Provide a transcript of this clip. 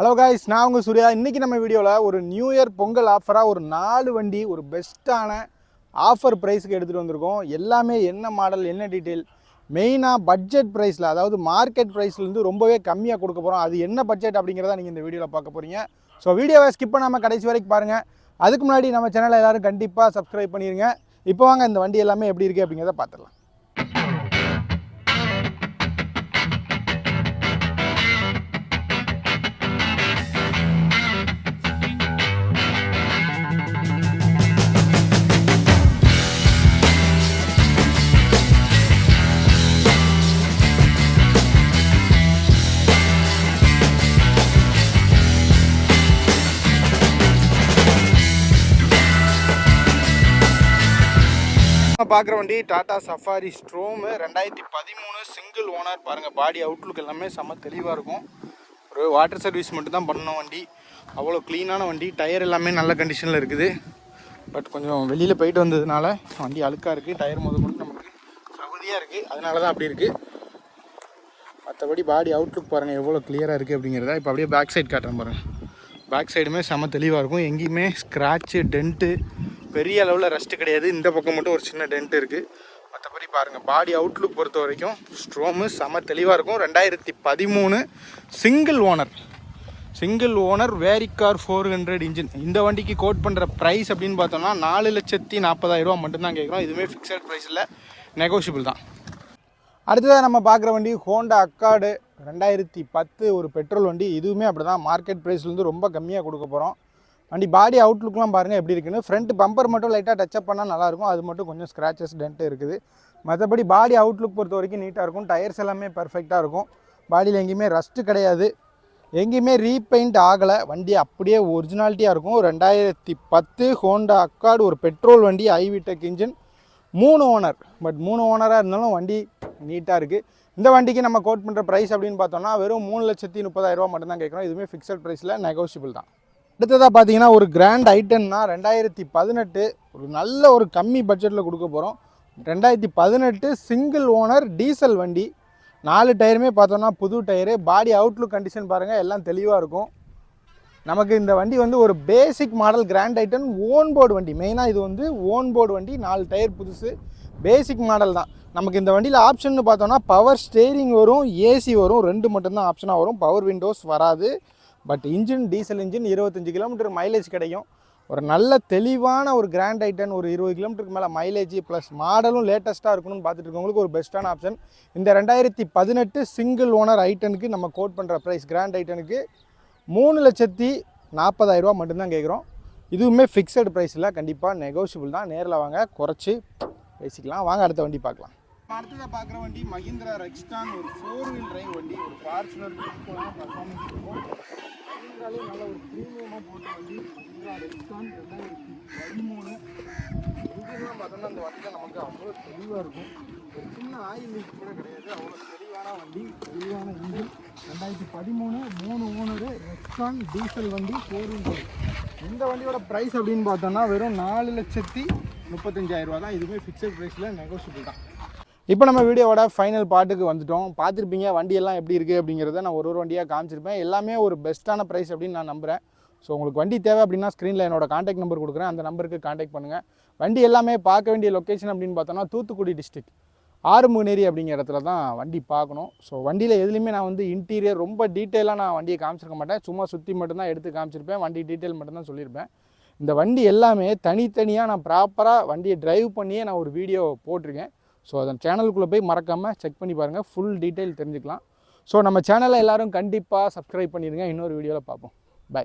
Hello guys நான் உங்கள் சூர்யா. இன்றைக்கி நம்ம வீடியோவில் ஒரு நியூ இயர் பொங்கல் ஆஃபராக ஒரு நாலு வண்டி ஒரு பெஸ்ட்டான ஆஃபர் ப்ரைஸுக்கு எடுத்துகிட்டு வந்திருக்கோம். எல்லாமே என்ன மாடல் என்ன டீட்டெயில் மெயினாக பட்ஜெட் ப்ரைஸில் அதாவது மார்க்கெட் ப்ரைஸ்லேருந்து ரொம்பவே கம்மியாக கொடுக்க போகிறோம் அது என்ன பட்ஜெட் அப்படிங்கிறத நீங்கள் இந்த வீடியோவில் பார்க்க போகிறீங்க ஸோ வீடியோவை ஸ்கிப் பண்ணாமல் கடைசி வரைக்கும் பாருங்கள் அதுக்கு முன்னாடி நம்ம சேனலை எல்லோரும் கண்டிப்பாக சப்ஸ்கிரைப் பண்ணிடுங்க இப்போ வாங்க இந்த வண்டி எல்லாமே எப்படி இருக்குது அப்படிங்கிறத பார்த்துடலாம். பார்க்குற வண்டி டாடா சஃபாரி ஸ்ட்ரோமு. ரெண்டாயிரத்தி பதிமூணு சிங்கிள் ஓனர் பாருங்கள் பாடி அவுட்லுக் எல்லாமே செம்ம தெளிவாக இருக்கும். ஒரு வாட்டர் சர்வீஸ் மட்டும் தான் பண்ணணும் வண்டி. அவ்வளோ க்ளீனான வண்டி. டயர் எல்லாமே நல்ல கண்டிஷனில் இருக்குது. பட் கொஞ்சம் வெளியில் போயிட்டு வந்ததுனால வண்டி அழுக்காக இருக்குது டயர் முதல் கொண்டு நமக்கு சகுதியாக இருக்குது அதனால தான் அப்படி இருக்குது மற்றபடி பாடி அவுட்லுக் பாருங்கள் எவ்வளோ கிளியராக இருக்குது அப்படிங்கிறத இப்போ அப்படியே பேக் சைடு காட்டுறேன் பாருங்கள் பேக் சைடுமே செம்ம தெளிவாக இருக்கும். எங்கேயுமே ஸ்க்ராட்சு டென்ட்டு பெரிய அளவில் ரெஸ்ட் கிடையாது. இந்த பக்கம் மட்டும் ஒரு சின்ன டென்ட் இருக்குது மற்றபடி பாருங்கள் பாடி அவுட்லுக் பொறுத்த வரைக்கும் ஸ்ட்ரோமு செம தெளிவாக இருக்கும். ரெண்டாயிரத்தி பதிமூணு சிங்கிள் ஓனர் சிங்கிள் ஓனர் வேரிக்கார் ஃபோர் ஹண்ட்ரட் இன்ஜின் இந்த வண்டிக்கு கோட் பண்ணுற ப்ரைஸ் அப்படின்னு பார்த்தோம்னா நாலு லட்சத்தி நாற்பதாயிரரூவா மட்டும்தான் கேட்குறோம். இதுவுமே ஃபிக்ஸட் ப்ரைஸில் நெகோஷியபிள் தான். அடுத்ததாக நம்ம பார்க்குற வண்டி ஹோண்டா அக்காடு ரெண்டாயிரத்தி பத்து ஒரு பெட்ரோல் வண்டி. இதுவுமே அப்படி தான் மார்க்கெட் ப்ரைஸ்லேருந்து ரொம்ப கம்மியாக கொடுக்க போகிறோம் வண்டி பாடி அவுட்லுக்லாம் பாருங்கள் எப்படி இருக்குன்னு. ஃப்ரண்ட் பம்பர் மட்டும் லைட்டாக டச்சப் பண்ணால் நல்லாயிருக்கும். அது மட்டும் கொஞ்சம் ஸ்க்ராச்சஸ் டென்ட்டு இருக்குது. மற்றபடி பாடி அவுட்லுக் பொறுத்த வரைக்கும் நீட்டாக இருக்கும். டயர்ஸ் எல்லாமே பர்ஃபெக்டாக இருக்கும். பாடியில் எங்கேயுமே ரஸ்ட்டு கிடையாது. எங்கேயுமே ரீபெயிண்ட் ஆகலை. வண்டி அப்படியே ஒரிஜினாலிட்டியாக இருக்கும். ரெண்டாயிரத்தி பத்து ஹோண்டா அக்காடு ஒரு பெட்ரோல் வண்டி ஐவிடெக் இன்ஜின் மூணு ஓனர் பட் மூணு ஓனராக இருந்தாலும் வண்டி நீட்டாக இருக்குது இந்த வண்டிக்கு நம்ம கோட் பண்ணுற ப்ரைஸ் அப்படின்னு பார்த்தோம்னா வெறும் மூணு லட்சத்தி முப்பதாயிரரூபா மட்டும்தான் கேட்குறோம். இதுவுமே ஃபிக்ஸட் ப்ரைஸில் நெகோஷியபிள் தான். அடுத்ததாக பார்த்தீங்கன்னா ஒரு கிராண்ட் ஐட்டன்னா ரெண்டாயிரத்தி பதினெட்டு ஒரு நல்ல ஒரு கம்மி பட்ஜெட்டில் கொடுக்க போகிறோம் ரெண்டாயிரத்தி பதினெட்டு சிங்கிள் ஓனர் டீசல் வண்டி. நாலு டயருமே பார்த்தோன்னா புது டயரு பாடி அவுட்லுக் கண்டிஷன் பாருங்கள் எல்லாம் தெளிவாக இருக்கும். நமக்கு இந்த வண்டி வந்து ஒரு basic model Grand i ten own board வண்டி. மெயினாக இது வந்து ஓன் போர்டு வண்டி நாலு டயர் புதுசு. பேசிக் மாடல் தான். நமக்கு இந்த வண்டியில் ஆப்ஷன் பார்த்தோன்னா பவர் ஸ்டேரிங் வரும் ஏசி வரும் ரெண்டு மட்டும்தான் ஆப்ஷனாக வரும். பவர் விண்டோஸ் வராது. பட் இன்ஜின் டீசல் இன்ஜின் இருபத்தஞ்சி கிலோமீட்டர் மைலேஜ் கிடைக்கும். ஒரு நல்ல தெளிவான ஒரு கிராண்ட் ஐட்டன் ஒரு இருபது கிலோமீட்டருக்கு மேலே மைலேஜ் ப்ளஸ் மாடலும் லேட்டஸ்ட்டாக இருக்கணும்னு பார்த்துட்டு இருக்கவங்களுக்கு ஒரு பெஸ்ட்டான ஆப்ஷன் இந்த ரெண்டாயிரத்தி பதினெட்டு சிங்கிள் ஓனர் ஐட்டனுக்கு நம்ம கோட் பண்ணுற ப்ரைஸ் கிராண்ட் ஐட்டனுக்கு மூணு லட்சத்தி நாற்பதாயிரரூவா மட்டும்தான் கேட்குறோம். இதுவுமே ஃபிக்ஸட் ப்ரைஸில் கண்டிப்பாக நெகோஷியபிள் தான். நேரில் வாங்க குறைச்சி பேசிக்கலாம். வாங்க அடுத்த வண்டி பார்க்கலாம். அடுத்ததாக பார்க்குற வண்டி மஹிந்திரா ரெக்ஸ்டான் ஒரு ஃபோர் வீல் டிரைவ் வண்டி. ஒரு ஃபார்ச்சுனர் பர்ஃபார்மன்ஸ் இருக்கும் மஹிந்திராலே நல்ல ஒரு ப்ரீமியமாக போட்ட வண்டி மஹிந்திரா ரெண்டாயிரத்தி பதிமூணு. இன்ஜின்லாம் பார்த்தோன்னா அந்த வண்டியில் நமக்கு அவ்வளோ தெளிவாக இருக்கும். ஒரு சின்ன ஆயில் லீக் கூட கிடையாது. அவ்வளோ தெளிவான வண்டி தெளிவான இன்ஜின் ரெண்டாயிரத்தி பதிமூணு மூணு ஓனரு ரெக்ஸான் டீசல் வண்டி ஃபோர் வீல் இந்த வண்டியோட ப்ரைஸ் அப்படின்னு பார்த்தோன்னா வெறும் நாலு லட்சத்தி முப்பத்தஞ்சாயிரரூவா தான். இதுவுமே ஃபிக்ஸட் ப்ரைஸில் நெகோஷியபிள் தான். இப்போ நம்ம வீடியோவோட ஃபைனல் பாட்டுக்கு வந்துட்டோம். பார்த்துருப்பீங்க வண்டியெல்லாம் எப்படி இருக்குது அப்படிங்கிறத நான் ஒரு ஒரு வண்டியாக காமிச்சிருப்பேன். எல்லாமே ஒரு பெஸ்ட்டான ப்ரைஸ் அப்படின்னு நான் நம்புகிறேன் ஸோ உங்களுக்கு வண்டி தேவை அப்படின்னா ஸ்க்ரீனில் என்னோட காண்டாக்ட் நம்பர் கொடுக்குறேன். அந்த நம்பருக்கு காண்டாக்ட் பண்ணுங்கள் வண்டி எல்லாமே பார்க்க வேண்டிய லொக்கேஷன் அப்படின்னு பார்த்தோன்னா தூத்துக்குடி டிஸ்ட்ரிக் ஆறுமுகநேரி அப்படிங்கிற இடத்துல தான் வண்டி பார்க்கணும். ஸோ வண்டியில் எதுலேயுமே நான் வந்து இன்டீரியர் ரொம்ப டீட்டெயிலாக நான் வண்டியை காமிச்சிருக்க மாட்டேன். சும்மா சுற்றி மட்டும்தான் எடுத்து காமிச்சிருப்பேன். வண்டி டீட்டெயில் மட்டும்தான் சொல்லியிருப்பேன். இந்த வண்டி எல்லாமே தனித்தனியாக நான் ப்ராப்பராக வண்டியை ட்ரைவ் பண்ணியே நான் ஒரு வீடியோ போட்டிருக்கேன். ஸோ அதன் சேனலுக்குள்ளே போய் மறக்காமல் செக் பண்ணி பாருங்கள் ஃபுல் டீட்டெயில் தெரிஞ்சுக்கலாம். ஸோ நம்ம சேனலை எல்லோரும் கண்டிப்பாக சப்ஸ்கிரைப் பண்ணிடுங்க. இன்னொரு வீடியோவில் பார்ப்போம். பை